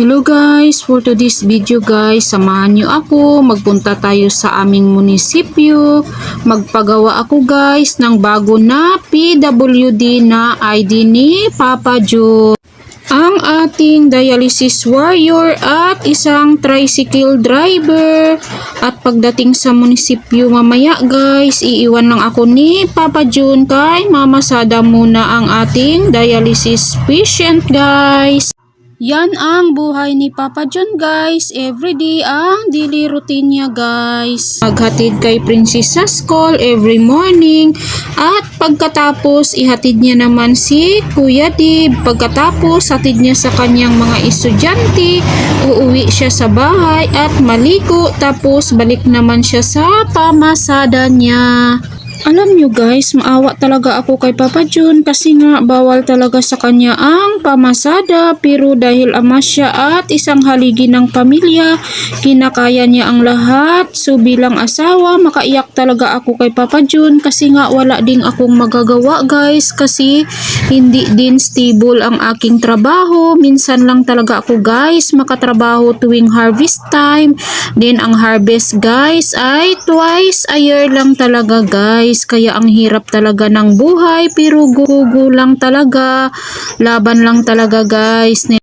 Hello guys, for today's video guys, samahan nyo ako, magpunta tayo sa aming munisipyo, magpagawa ako guys ng bago na PWD na ID ni Papa Joe. Ang ating dialysis warrior at isang tricycle driver. At pagdating sa munisipyo mamaya guys, iiwan lang ako ni Papa June kay Mama Sada muna ang ating dialysis patient guys. Yan ang buhay ni Papa John guys. Everyday ang daily routine niya guys. Maghatid kay Princess sa every morning. At pagkatapos ihatid niya naman si Kuya Dib. Pagkatapos hatid niya sa kanyang mga estudyante. Uuwi siya sa bahay at maligo. Tapos balik naman siya sa pamasada niya. Alam nyo guys, maawa talaga ako kay Papa Jun kasi nga bawal talaga sa kanya ang pamasada pero dahil ama siya at isang haligi ng pamilya, kinakaya niya ang lahat. So bilang asawa, makaiyak talaga ako kay Papa Jun kasi nga wala ding akong magagawa guys kasi hindi din stable ang aking trabaho. Minsan lang talaga ako guys makatrabaho tuwing harvest time. Then ang harvest guys ay twice a year lang talaga guys. Kaya ang hirap talaga ng buhay pero gugu lang talaga. Laban lang talaga guys. Ne-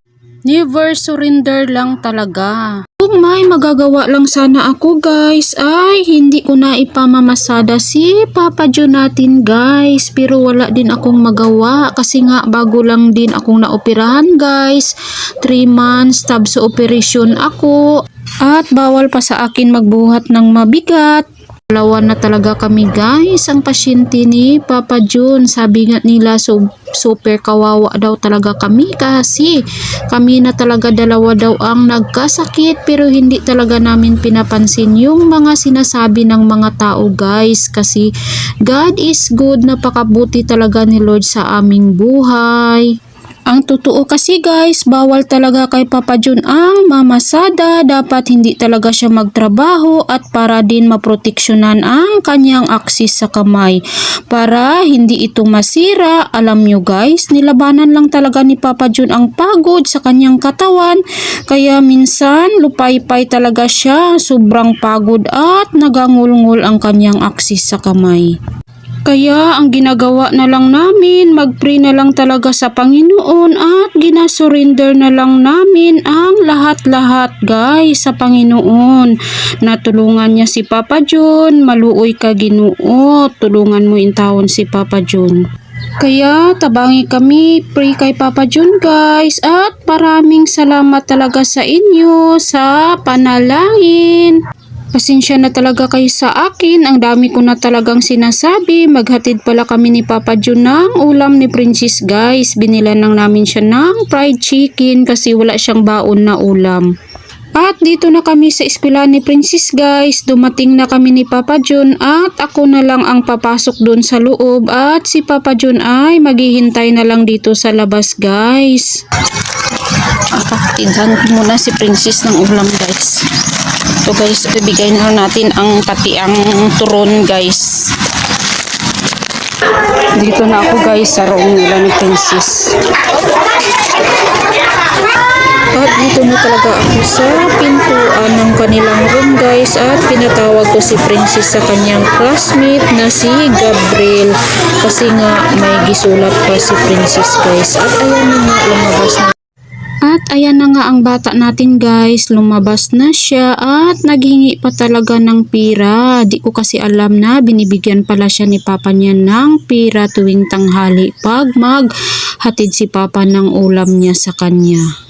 Never surrender lang talaga. Kung may magagawa lang sana ako guys, ay hindi ko na ipamamasada si Papa natin guys. Pero wala din akong magawa kasi nga bago lang din akong naoperahan guys. 3 months tab sa operation ako. At bawal pa sa akin magbuhat ng mabigat. Dalawa na talaga kami guys, ang pasyente ni Papa Jun. Sabi nga nila so, super kawawa daw talaga kami kasi kami na talaga dalawa daw ang nagkasakit pero hindi talaga namin pinapansin yung mga sinasabi ng mga tao guys kasi God is good, napakabuti talaga ni Lord sa aming buhay. Ang totoo kasi guys, bawal talaga kay Papa Jun ang mamasada. Dapat hindi talaga siya magtrabaho at para din maproteksyonan ang kanyang aksis sa kamay. Para hindi ito masira, alam nyo guys, nilabanan lang talaga ni Papa Jun ang pagod sa kanyang katawan. Kaya minsan, lupay-pay talaga siya. Sobrang pagod at nagangulngol ang kanyang aksis sa kamay. Kaya ang ginagawa na lang namin, mag-pray na lang talaga sa Panginoon at ginasurrender na lang namin ang lahat-lahat guys sa Panginoon. Natulungan niya si Papa John, maluoy ka ginoo, tulungan mo intawon si Papa John. Kaya tabangi kami, pray kay Papa John guys at maraming salamat talaga sa inyo sa panalangin. Pasensya na talaga kayo sa akin. Ang dami ko na talagang sinasabi. Maghatid pala kami ni Papa Jun ng ulam ni Princess guys. Binilan lang namin siya ng fried chicken kasi wala siyang baon na ulam. At dito na kami sa eskwela ni Princess guys. Dumating na kami ni Papa Jun at ako na lang ang papasok doon sa loob. At si Papa Jun ay maghihintay na lang dito sa labas guys. Kapatidhan ko muna si Princess ng ulam guys. So guys, bibigay na natin ang katiang turon guys. Dito na ako guys sa room nila ni Princess. At dito na talaga ako sa pintuan ng kanilang room guys at pinatawag ko si Princess sa kanyang classmate na si Gabriel kasi nga may gisulat pa si Princess guys at ayan na nga lumabas na at ayan na nga ang bata natin guys, lumabas na siya at naghingi pa talaga ng pira. Di ko kasi alam na binibigyan pala siya ni papa niya ng pira tuwing tanghali pag maghatid si papa ng ulam niya sa kanya.